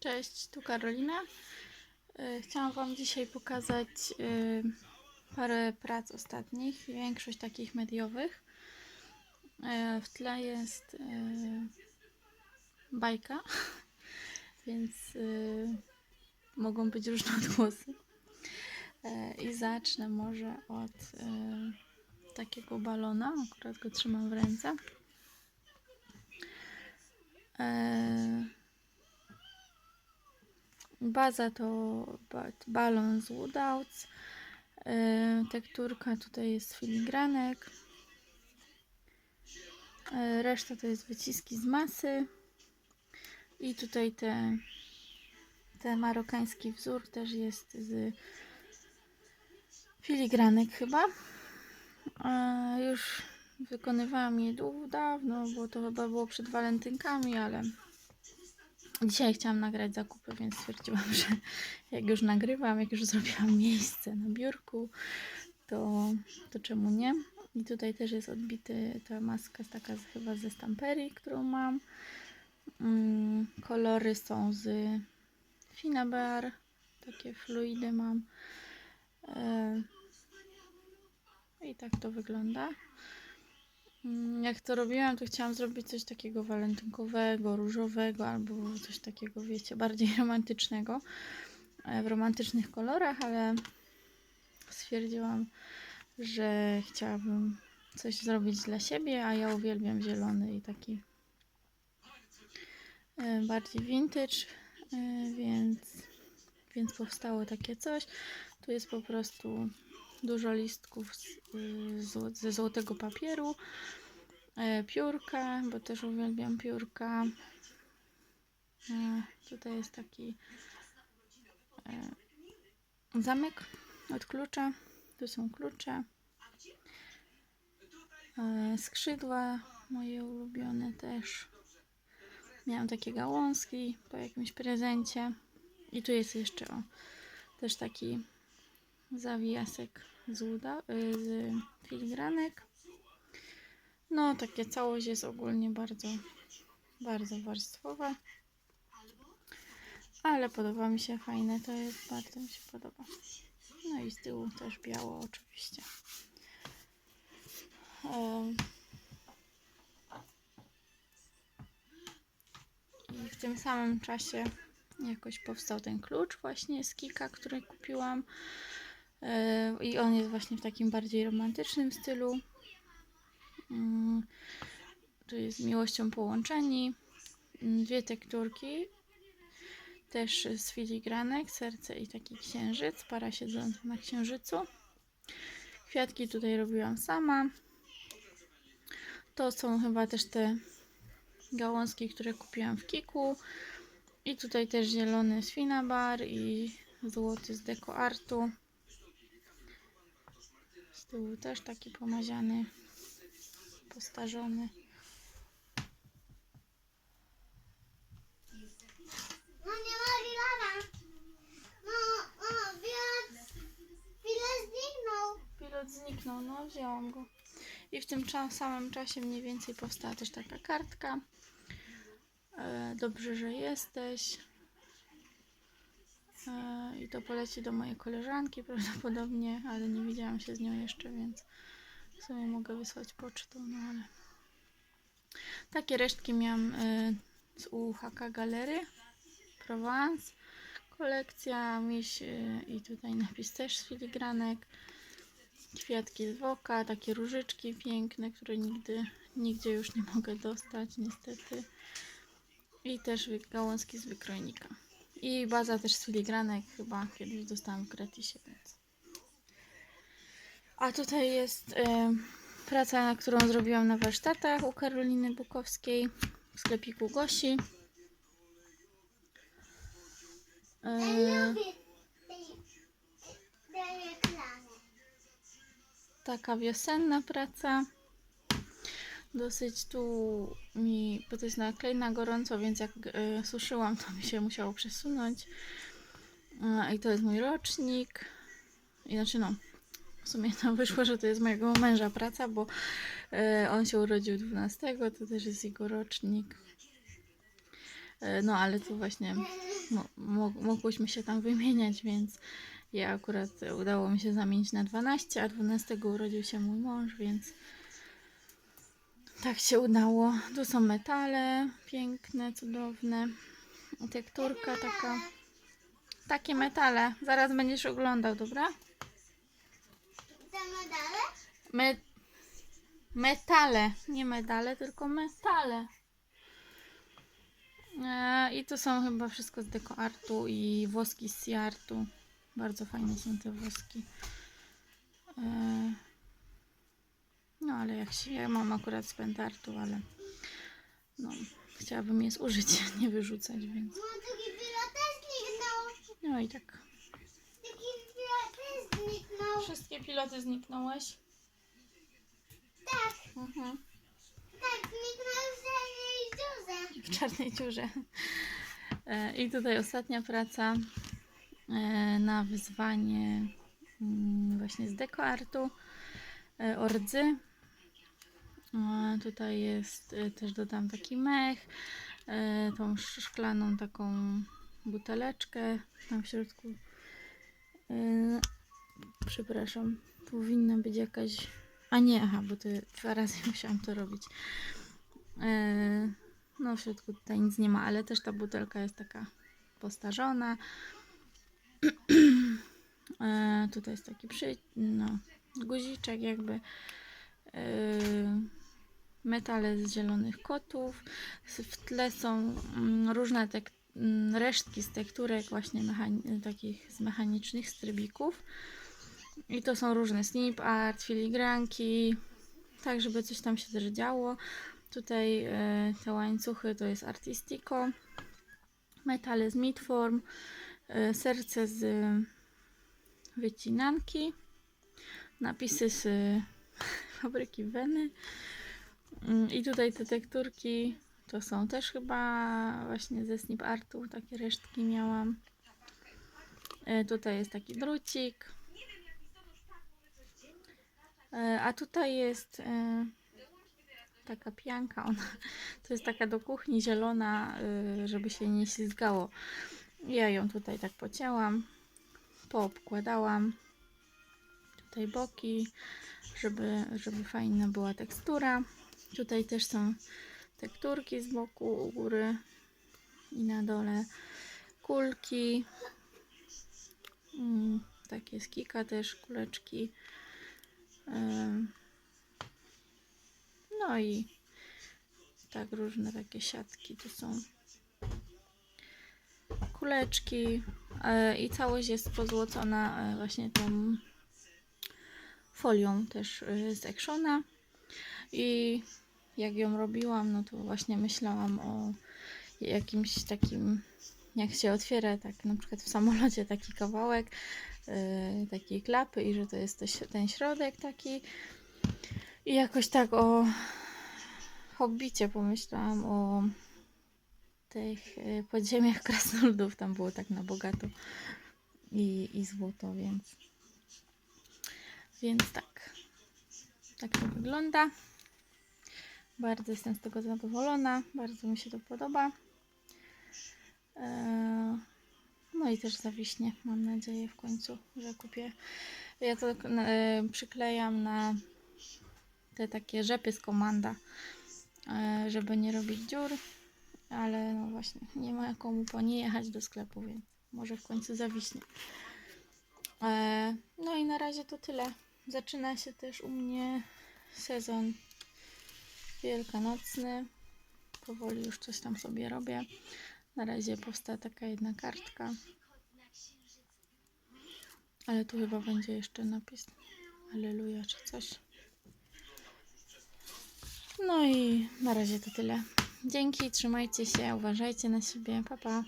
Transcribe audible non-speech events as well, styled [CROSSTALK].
Cześć, tu Karolina. E, Chciałam Wam dzisiaj pokazać e, parę prac ostatnich, większość takich mediowych. E, W tle jest bajka, [LAUGHS] więc mogą być różne [LAUGHS] odgłosy. I zacznę może od takiego balona, akurat go trzymam w ręce. E, Baza to ba- balon z Woodouts. E, tekturka tutaj jest filigranek. E, reszta to jest wyciski z masy. I tutaj te, ten marokański wzór też jest z filigranek chyba. E, już wykonywałam je dawno, bo to chyba było przed walentynkami, ale Dzisiaj chciałam nagrać zakupy, więc stwierdziłam, [LAUGHS] że jak już nagrywam, jak już zrobiłam miejsce na biurku, to, to czemu nie? I tutaj też jest odbity, ta maska jest taka chyba ze stamperii, którą mam. Mm, kolory są z Finabar, takie fluidy mam. E, I tak to wygląda. Mm, Jak to robiłam, to chciałam zrobić coś takiego walentynkowego, różowego albo coś takiego, wiecie, bardziej [LAUGHS] romantycznego. e, W romantycznych kolorach, ale stwierdziłam, że chciałabym coś zrobić dla siebie, a ja uwielbiam zielony i taki e, bardziej vintage, e, więc, więc powstało takie coś. Tu jest po prostu dużo listków z, y, zło- ze złotego papieru, e, piórka, bo też uwielbiam piórka. E, Tutaj jest taki e, zamek od klucza. Tu są klucze. Skrzydła moje ulubione też. Miałam takie gałązki po jakimś prezencie. I tu jest jeszcze o, też taki zawijasek z, uda, y, z filigranek. No, takie całość jest ogólnie bardzo, bardzo warstwowa. Ale podoba mi się, fajne to jest, bardzo mi się podoba. No i z tyłu też biało oczywiście. I w tym samym czasie jakoś powstał ten klucz właśnie z Kika, który kupiłam. Yy, I on jest właśnie w takim bardziej romantycznym stylu. Mm, Tu jest miłością połączeni. Mm, Dwie tekturki. Też z filigranek, serce i taki księżyc, para siedząca na księżycu. Kwiatki tutaj robiłam sama. To są chyba też te gałązki, które kupiłam w Kiku. I tutaj też zielony z Finabar i złoty z Deco Artu. Tyłu też taki pomaziany, postarzony. No. No, bilet zniknął. Pilot zniknął, no wzięłam go. I w tym samym czasie mniej więcej powstała też taka kartka. E, dobrze, że jesteś. E, I to poleci do mojej koleżanki [LAUGHS] prawdopodobnie, ale nie widziałam się z nią jeszcze, więc w sumie mogę wysłać pocztą, no ale... Takie resztki miałam e, z UHK Galery Provence. Kolekcja miś e, i tutaj napis też z filigranek kwiatki z woka, takie różyczki piękne, które nigdy, nigdzie już nie mogę dostać, niestety. I też gałązki z wykrojnika. I baza też z filigranek, chyba kiedyś dostałam w gratisie, więc. A tutaj jest e, praca, którą zrobiłam na warsztatach u Karoliny Bukowskiej w sklepiku Gosi. Reklamy. taka wiosenna praca. Dosyć tu mi, bo to jest na klej na gorąco, więc jak e, suszyłam, to mi się musiało przesunąć. E, I to jest mój rocznik. I znaczy no, w sumie to wyszło, że to jest mojego męża praca, bo e, on się urodził 12, to też jest jego rocznik. No ale tu właśnie mo- mo- mogłyśmy się tam wymieniać, więc ja akurat udało mi się zamienić na 12, a 12 urodził się mój mąż, więc tak się udało. Tu są metale piękne, cudowne. Tekturka taka. Takie metale. Zaraz będziesz oglądał, dobra? Chcemy dalej? Me metale. Nie medale, tylko metale. E, I to są chyba wszystko z Deco Artu i włoski z Sea Artu. Bardzo fajne są te włoski. E, no ale jak się, ja mam akurat z Pentartu, ale no, chciałabym je zużyć, [LAUGHS] nie wyrzucać, więc No zniknął. no i tak. Zniknął. Wszystkie piloty zniknąłeś? Tak, Mhm. tak, zniknął w tej dziurze. w czarnej dziurze. E, I tutaj ostatnia praca e, na wyzwanie mm, właśnie z dekoartu e, Ordzy. E, Tutaj jest, e, też dodam taki mech, e, tą sz- szklaną taką buteleczkę tam w środku. E, Przepraszam, powinna być jakaś... A nie, aha, bo to dwa razy [LAUGHS] musiałam to robić. No w środku tutaj nic nie ma, ale też ta butelka jest taka postarzona. [CLEARS THROAT] tutaj jest taki przy, no, guziczek jakby. Metale z zielonych kotów. W tle są mm, różne tek- mm, resztki z tekturek właśnie takich z mechanicznych strybików. I to są różne snip art, filigranki, tak żeby coś tam się też działo. Tutaj e, te łańcuchy to jest Artistico, metale z Midform, e, serce z wycinanki, napisy z [LAUGHS] fabryki Weny i tutaj te tekturki to są też chyba właśnie ze Snip Artu, takie resztki miałam. E, tutaj jest taki drucik. E, a tutaj jest e, taka pianka, ona [LAUGHS] to jest taka do kuchni zielona, żeby się nie ślizgało. Ja ją tutaj tak pocięłam, poobkładałam tutaj boki, żeby, żeby fajna była tekstura. Tutaj też są tekturki z boku, u góry i na dole kulki. Mm, takie z kika też, kuleczki. No i tak różne takie siatki tu są. Kuleczki e, i całość jest pozłocona e, właśnie tą folią też e, z Actiona. I jak ją robiłam, no to właśnie myślałam o jakimś takim, jak się otwiera tak na przykład w samolocie taki kawałek e, takiej klapy i że to jest ten środek taki. I jakoś tak o Hobbicie pomyślałam o tych y, podziemiach [LAUGHS] krasnoludów. Tam było tak na bogato i, i złoto, więc więc tak. Tak to wygląda. Bardzo jestem z tego zadowolona. Bardzo mi się to podoba. Eee, No i też zawiśnie. Mam nadzieję w końcu, że kupię. Ja to e, przyklejam na te takie rzepy z komanda, e, żeby nie robić dziur, ale no właśnie nie ma komu po nie jechać do sklepu, więc może w końcu zawiśnie. E, No i na razie to tyle. Zaczyna się też u mnie sezon wielkanocny. Powoli już coś tam sobie robię. Na razie powstała taka jedna kartka. Ale tu chyba będzie jeszcze napis Aleluja czy coś. No i na razie to tyle. Dzięki, trzymajcie się, uważajcie na siebie. Pa, pa.